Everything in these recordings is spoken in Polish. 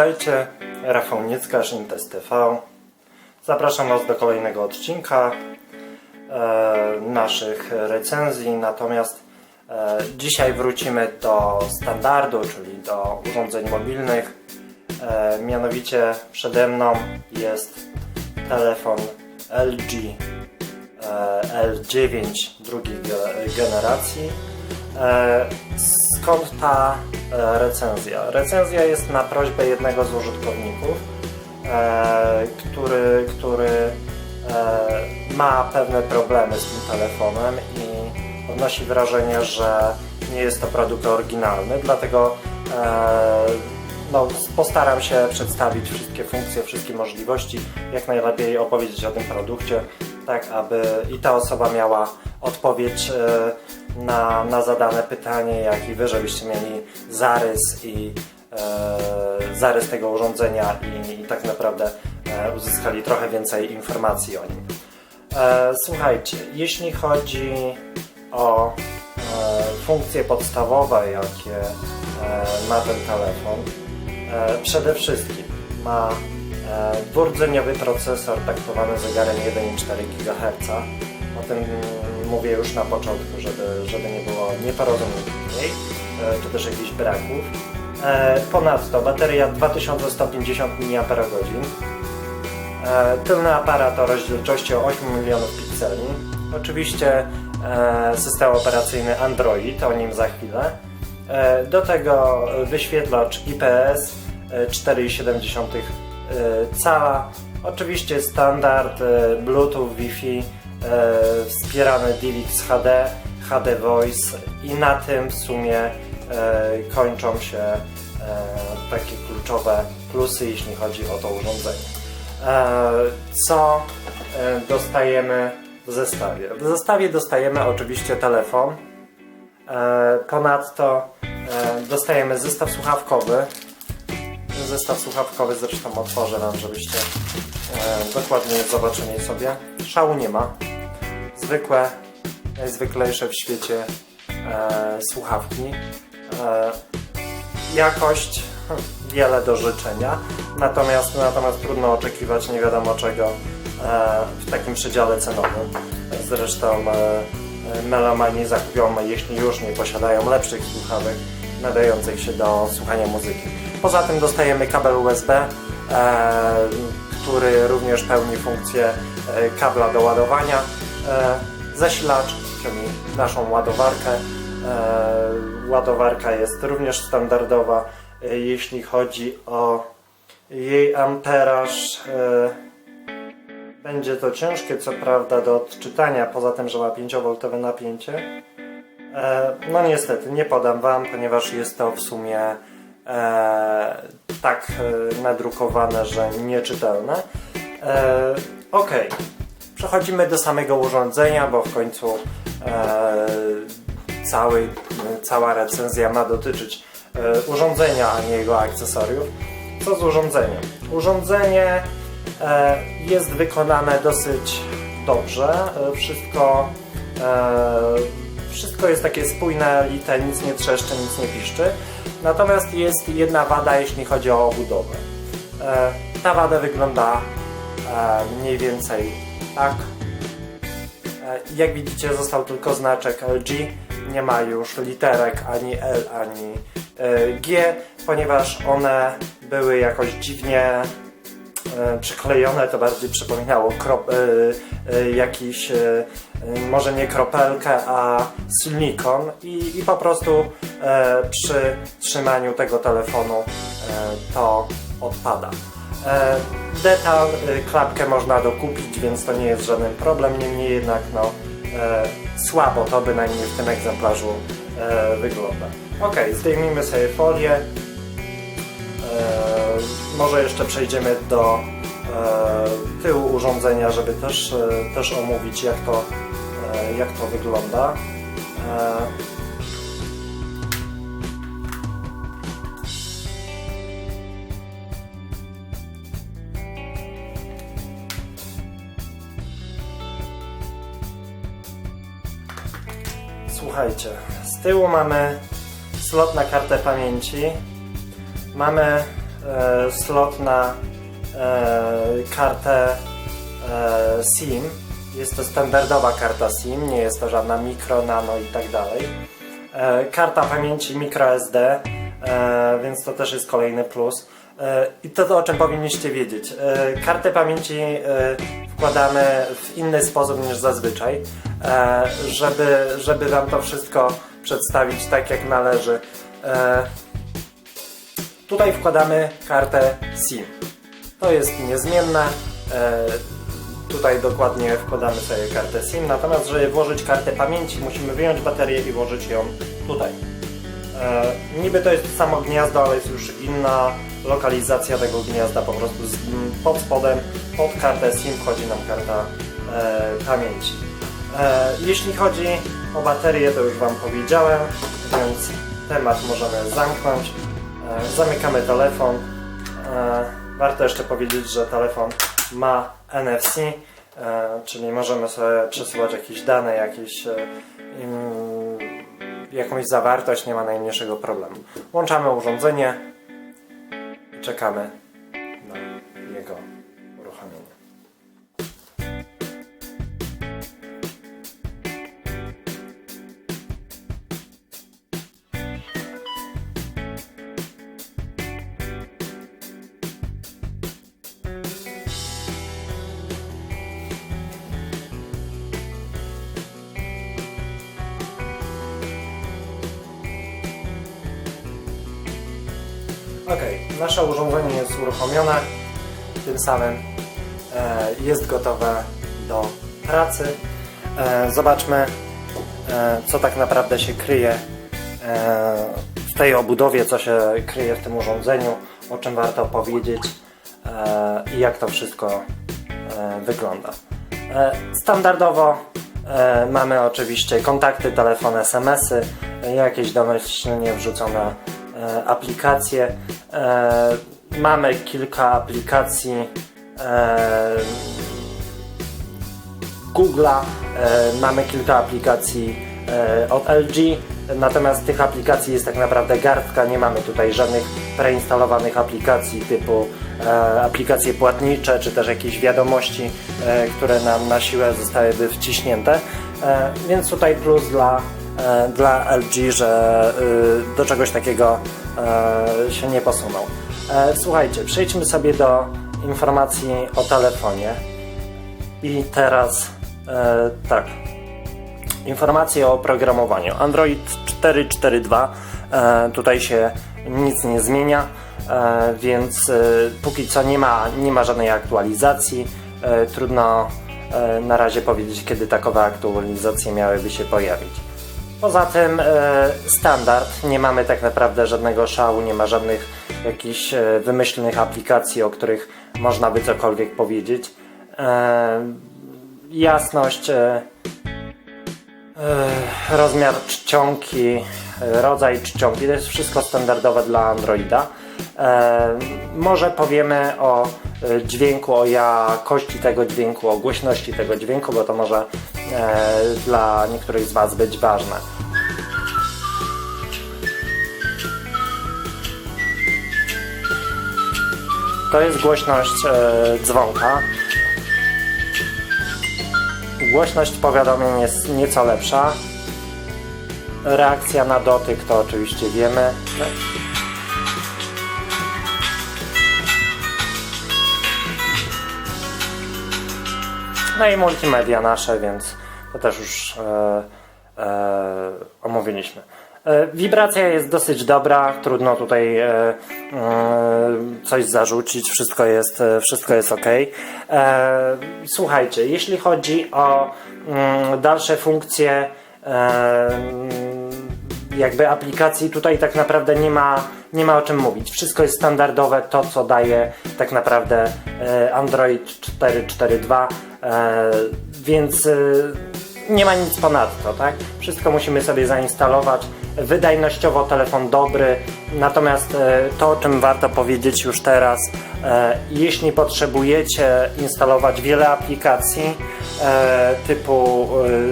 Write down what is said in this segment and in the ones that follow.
Witajcie, Rafał Nieckarz, TV. Zapraszam Was do kolejnego odcinka e, naszych recenzji, natomiast e, dzisiaj wrócimy do standardu, czyli do urządzeń mobilnych. E, mianowicie przede mną jest telefon LG e, L9 drugiej ge- generacji. E, Skąd ta e, recenzja? Recenzja jest na prośbę jednego z użytkowników, e, który, który ma pewne problemy z tym telefonem i odnosi wrażenie, że nie jest to produkt oryginalny, dlatego no, postaram się przedstawić wszystkie funkcje, wszystkie możliwości, jak najlepiej opowiedzieć o tym produkcie, tak aby i ta osoba miała odpowiedź na, na zadane pytanie, jak i wy, żebyście mieli zarys i e, zarys tego urządzenia i, i tak naprawdę e, uzyskali trochę więcej informacji o nim. E, słuchajcie, jeśli chodzi o e, funkcje podstawowe, jakie e, ma ten telefon, e, przede wszystkim ma e, dwurdzeniowy procesor taktowany zegarem 1,4 GHz. O tym mówię już na początku, żeby, żeby nie było nieporozumień później, e, czy też jakichś braków. E, Ponadto bateria 2150 mAh. E, Tylny aparat o rozdzielczości 8 milionów pikseli. Oczywiście e, system operacyjny Android, o nim za chwilę. E, Do tego wyświetlacz IPS e, 4,7 e, cala. Oczywiście standard e, Bluetooth, Wi-Fi, e, wspierany DivX HD, HD Voice i na tym w sumie e, kończą się e, takie kluczowe plusy, jeśli chodzi o to urządzenie. Co dostajemy w zestawie? W zestawie dostajemy oczywiście telefon. Ponadto dostajemy zestaw słuchawkowy. Zestaw słuchawkowy zresztą otworzę Wam, żebyście dokładnie zobaczyli sobie. Szału nie ma. Zwykłe, najzwyklejsze w świecie e, słuchawki. E, jakość hmm, wiele do życzenia, natomiast, natomiast trudno oczekiwać nie wiadomo czego e, w takim przedziale cenowym. Zresztą e, melomani zakupią, jeśli już nie posiadają lepszych słuchawek nadających się do słuchania muzyki. Poza tym dostajemy kabel USB, e, który również pełni funkcję e, kabla do ładowania, zasilacz, czyli naszą ładowarkę. E, ładowarka jest również standardowa, e, jeśli chodzi o jej amperaż. E, będzie to ciężkie, co prawda, do odczytania, poza tym, że ma 5V napięcie. E, no niestety, nie podam Wam, ponieważ jest to w sumie e, tak e, nadrukowane, że nieczytelne. E, ok, przechodzimy do samego urządzenia, bo w końcu e, cały, cała recenzja ma dotyczyć e, urządzenia, a nie jego akcesoriów. Co z urządzeniem? Urządzenie e, jest wykonane dosyć dobrze. E, wszystko, e, wszystko jest takie spójne, lite, nic nie trzeszczy, nic nie piszczy. Natomiast jest jedna wada, jeśli chodzi o obudowę. E, ta wada wygląda e, mniej więcej tak. E, jak widzicie, został tylko znaczek LG. Nie ma już literek ani L, ani e, G, ponieważ one były jakoś dziwnie e, przyklejone, to bardziej przypominało krop, jakiś, może nie kropelkę, a silikon i, i po prostu przy trzymaniu tego telefonu to odpada. E, detal, e, klapkę można dokupić, więc to nie jest żaden problem, niemniej jednak no, e, słabo to bynajmniej w tym egzemplarzu e, wygląda. Ok, zdejmijmy sobie folię. Może jeszcze przejdziemy do tyłu urządzenia, żeby też, też omówić jak to, jak to wygląda. Słuchajcie, z tyłu mamy slot na kartę pamięci. Mamy e, slot na e, kartę e, SIM. Jest to standardowa karta SIM, nie jest to żadna mikro, nano i tak dalej. E, karta pamięci microSD, e, więc to też jest kolejny plus. E, I to, o czym powinniście wiedzieć. E, kartę pamięci e, wkładamy w inny sposób niż zazwyczaj, żeby, żeby Wam to wszystko przedstawić tak jak należy. E, Tutaj wkładamy kartę SIM. To jest niezmienne. E, tutaj dokładnie wkładamy sobie kartę SIM. Natomiast, żeby włożyć kartę pamięci, musimy wyjąć baterię i włożyć ją tutaj. E, niby to jest samo gniazdo, ale jest już inna lokalizacja tego gniazda. Po prostu pod spodem, pod kartę SIM wchodzi nam karta e, pamięci. E, jeśli chodzi o baterię, to już Wam powiedziałem, więc temat możemy zamknąć. E, Zamykamy telefon. E, Warto jeszcze powiedzieć, że telefon ma NFC, czyli możemy sobie przesyłać jakieś dane, jakieś, jakąś zawartość, nie ma najmniejszego problemu. Włączamy urządzenie i czekamy Ok, nasze urządzenie jest uruchomione, tym samym e, jest gotowe do pracy. E, zobaczmy, e, co tak naprawdę się kryje e, w tej obudowie, co się kryje w tym urządzeniu, o czym warto powiedzieć e, i jak to wszystko e, wygląda. E, standardowo e, mamy oczywiście kontakty, telefon, SMS-y, jakieś domyślnie wrzucone e, aplikacje. E, mamy kilka aplikacji e, Google'a, e, mamy kilka aplikacji od LG, natomiast tych aplikacji jest tak naprawdę garstka, nie mamy tutaj żadnych preinstalowanych aplikacji typu aplikacje płatnicze, czy też jakieś wiadomości, które nam na siłę zostałyby wciśnięte, więc tutaj plus dla, dla LG, że y, do czegoś takiego się nie posunął. E, Słuchajcie, przejdźmy sobie do informacji o telefonie. I teraz e, tak. Informacje o oprogramowaniu. Android 4.4.2. E, tutaj się nic nie zmienia, e, więc e, póki co nie ma, nie ma żadnej aktualizacji. E, trudno e, na razie powiedzieć, kiedy takowe aktualizacje miałyby się pojawić. Poza tym e, standard, nie mamy tak naprawdę żadnego szału, nie ma żadnych jakichś e, wymyślnych aplikacji, o których można by cokolwiek powiedzieć. E, jasność, rozmiar czcionki, rodzaj czcionki, to jest wszystko standardowe dla Androida. Może powiemy o dźwięku, o jakości tego dźwięku, o głośności tego dźwięku, bo to może dla niektórych z Was być ważne. To jest głośność e, dzwonka. Głośność powiadomień jest nieco lepsza. Reakcja na dotyk to oczywiście wiemy. No i multimedia nasze, więc to też już e, e, omówiliśmy. E, wibracja jest dosyć dobra, trudno tutaj e, e, coś zarzucić, wszystko jest, e, wszystko jest ok. E, słuchajcie, jeśli chodzi o mm, dalsze funkcje e, jakby aplikacji tutaj tak naprawdę nie ma, nie ma o czym mówić. Wszystko jest standardowe, to co daje tak naprawdę e, Android 4.4.2, e, więc e, nie ma nic ponadto, tak? Wszystko musimy sobie zainstalować. Wydajnościowo telefon dobry, natomiast to, o czym warto powiedzieć już teraz, jeśli potrzebujecie instalować wiele aplikacji typu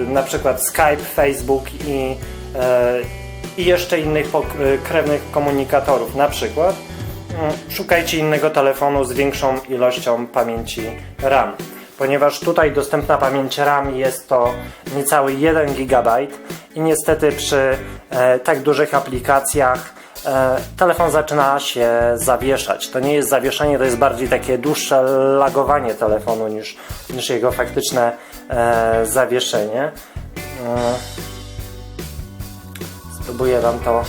na przykład Skype, Facebook i, i jeszcze innych pok- krewnych komunikatorów, na przykład, mm, szukajcie innego telefonu z większą ilością pamięci RAM. Ponieważ tutaj dostępna pamięć RAM jest to niecały 1 GB i niestety przy e, tak dużych aplikacjach e, telefon zaczyna się zawieszać. To nie jest zawieszenie, to jest bardziej takie dłuższe lagowanie telefonu niż, niż jego faktyczne e, zawieszenie. E, spróbuję Wam to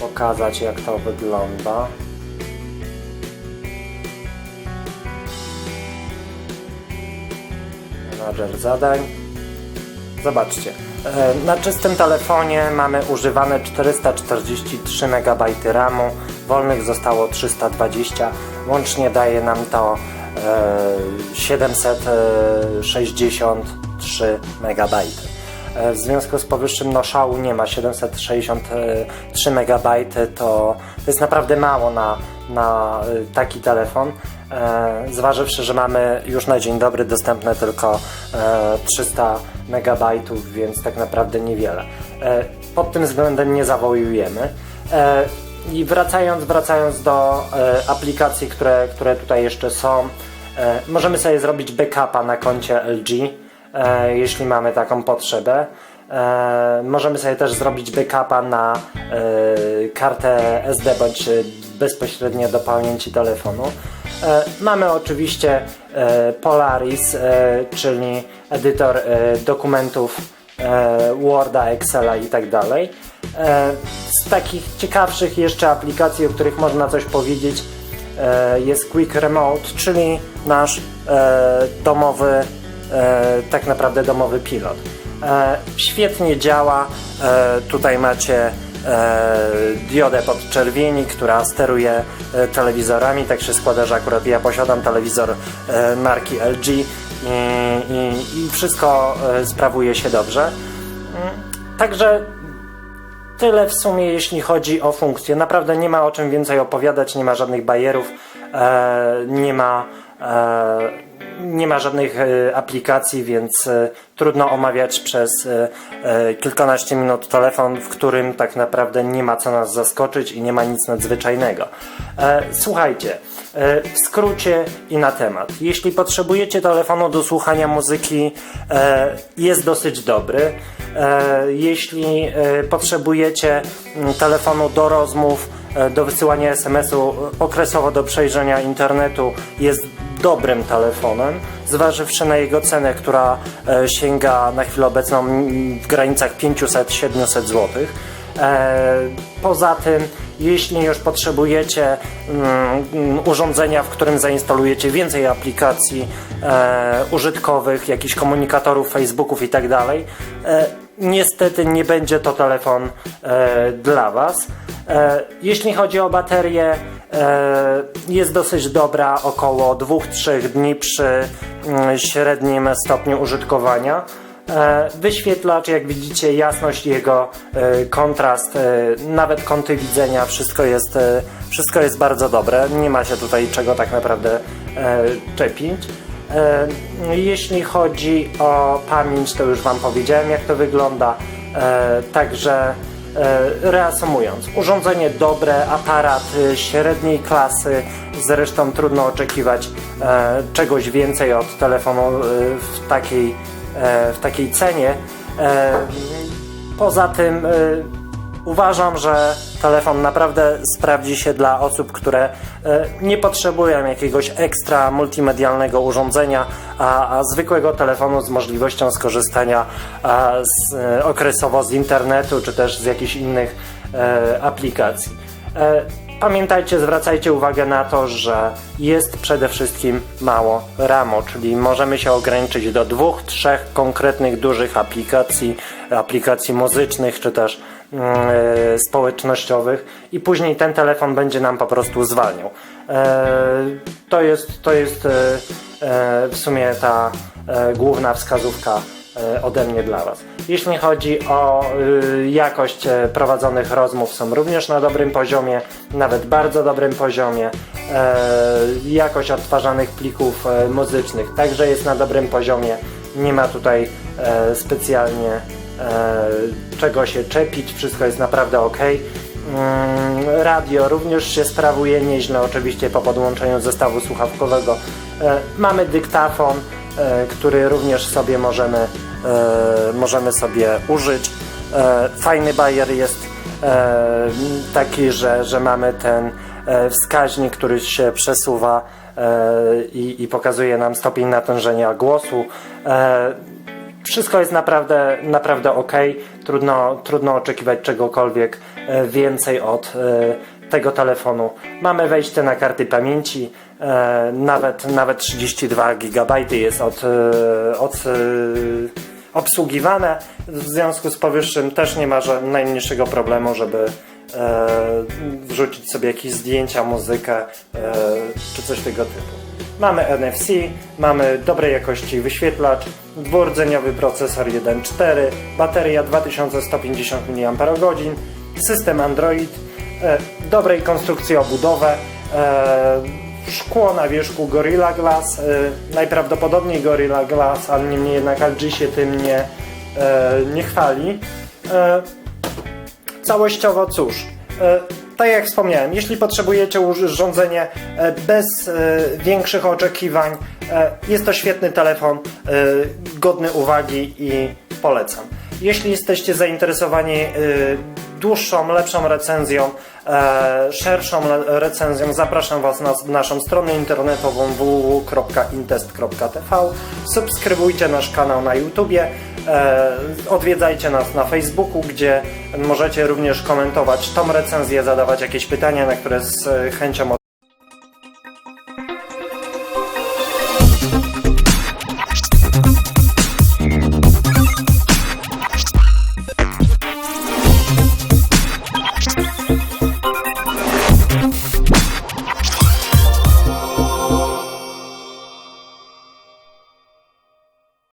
pokazać, jak to wygląda. Menadżer zadań. Zobaczcie. e, Na czystym telefonie mamy używane 443 MB RAMu, wolnych zostało 320, łącznie daje nam to e, 763 MB. E, W związku z powyższym no szału nie ma, 763 MB to, jest naprawdę mało na, na y, taki telefon. E, Zważywszy, że mamy już na dzień dobry dostępne tylko e, 300 MB, więc tak naprawdę niewiele. E, Pod tym względem nie zawołujemy. E, I wracając, wracając do e, aplikacji, które, które tutaj jeszcze są, e, możemy sobie zrobić backupa na koncie LG e, jeśli mamy taką potrzebę. E, możemy sobie też zrobić backupa na e, kartę SD bądź e, bezpośrednio do pamięci telefonu. E, mamy oczywiście e, Polaris, e, czyli edytor e, dokumentów e, Worda, Excela i tak dalej. E, Z takich ciekawszych jeszcze aplikacji, o których można coś powiedzieć, e, jest Quick Remote, czyli nasz e, domowy, e, tak naprawdę domowy pilot. E, Świetnie działa. E, Tutaj macie e, diodę podczerwieni, która steruje e, telewizorami. Tak się składa, że akurat ja posiadam telewizor e, marki LG i, i, i wszystko e, sprawuje się dobrze. Mm, Także tyle w sumie, jeśli chodzi o funkcje. Naprawdę nie ma o czym więcej opowiadać, nie ma żadnych bajerów, e, nie ma. Nie ma żadnych e, aplikacji, więc e, trudno omawiać przez e, kilkanaście minut telefon, w którym tak naprawdę nie ma co nas zaskoczyć i nie ma nic nadzwyczajnego. Słuchajcie, w skrócie i na temat. Jeśli potrzebujecie telefonu do słuchania muzyki, jest dosyć dobry. Jeśli potrzebujecie telefonu do rozmów, do wysyłania SMS-u, okresowo do przejrzenia internetu, jest dobrym telefonem, zważywszy na jego cenę, która e, sięga na chwilę obecną mm, w granicach 500-700 zł. E, Poza tym, jeśli już potrzebujecie mm, mm, urządzenia, w którym zainstalujecie więcej aplikacji e, użytkowych, jakichś komunikatorów, Facebooków i tak niestety nie będzie to telefon e, dla Was. E, jeśli chodzi o baterię, e, jest dosyć dobra, około 2-3 dni przy mm, średnim stopniu użytkowania. E, Wyświetlacz, jak widzicie, jasność jego, e, kontrast, e, nawet kąty widzenia, wszystko jest, e, wszystko jest bardzo dobre. Nie ma się tutaj czego tak naprawdę e, czepić. E, Jeśli chodzi o pamięć, to już Wam powiedziałem, jak to wygląda. E, Także e, reasumując, urządzenie dobre, aparat średniej klasy, zresztą trudno oczekiwać czegoś więcej od telefonu w takiej, w takiej cenie. Poza tym uważam, że telefon naprawdę sprawdzi się dla osób, które e, nie potrzebują jakiegoś ekstra multimedialnego urządzenia, a, a zwykłego telefonu z możliwością skorzystania z, e, okresowo z internetu czy też z jakichś innych e, aplikacji. Pamiętajcie, zwracajcie uwagę na to, że jest przede wszystkim mało RAMu, czyli możemy się ograniczyć do dwóch, trzech konkretnych dużych aplikacji, aplikacji muzycznych czy też społecznościowych i później ten telefon będzie nam po prostu zwalniał. E, to jest, to jest e, e, w sumie ta e, główna wskazówka e, ode mnie dla Was. Jeśli chodzi o jakość e, prowadzonych rozmów, są również na dobrym poziomie, nawet bardzo dobrym poziomie. E, jakość odtwarzanych plików e, muzycznych także jest na dobrym poziomie. Nie ma tutaj e, specjalnie e, czego się czepić, wszystko jest naprawdę ok. Mm, Radio również się sprawuje nieźle, oczywiście po podłączeniu zestawu słuchawkowego. E, Mamy dyktafon, e, który również sobie możemy, e, możemy sobie użyć. E, Fajny bajer jest e, taki, że, że mamy ten e, wskaźnik, który się przesuwa e, i, i pokazuje nam stopień natężenia głosu. Wszystko jest naprawdę, naprawdę ok. Trudno, trudno oczekiwać czegokolwiek e, więcej od e, tego telefonu. Mamy wejście na karty pamięci, e, nawet, nawet 32 GB jest od, od, obsługiwane. W związku z powyższym też nie ma najmniejszego problemu, żeby wrzucić sobie jakieś zdjęcia, muzykę czy coś tego typu. Mamy NFC, mamy dobrej jakości wyświetlacz, dwurdzeniowy procesor 1.4, bateria 2150 mAh, system Android, e, dobrej konstrukcji obudowę, e, szkło na wierzchu Gorilla Glass, e, najprawdopodobniej Gorilla Glass, ale niemniej jednak LG się tym nie, nie chwali. Całościowo cóż, tak jak wspomniałem, jeśli potrzebujecie urządzenie e, bez e, większych oczekiwań, e, jest to świetny telefon, godny uwagi i polecam. Jeśli jesteście zainteresowani dłuższą, lepszą recenzją, szerszą le- recenzją, zapraszam Was na naszą stronę internetową www.intest.tv. Subskrybujcie nasz kanał na YouTubie. E, odwiedzajcie nas na Facebooku, gdzie możecie również komentować tą recenzję, zadawać jakieś pytania, na które z e, chęcią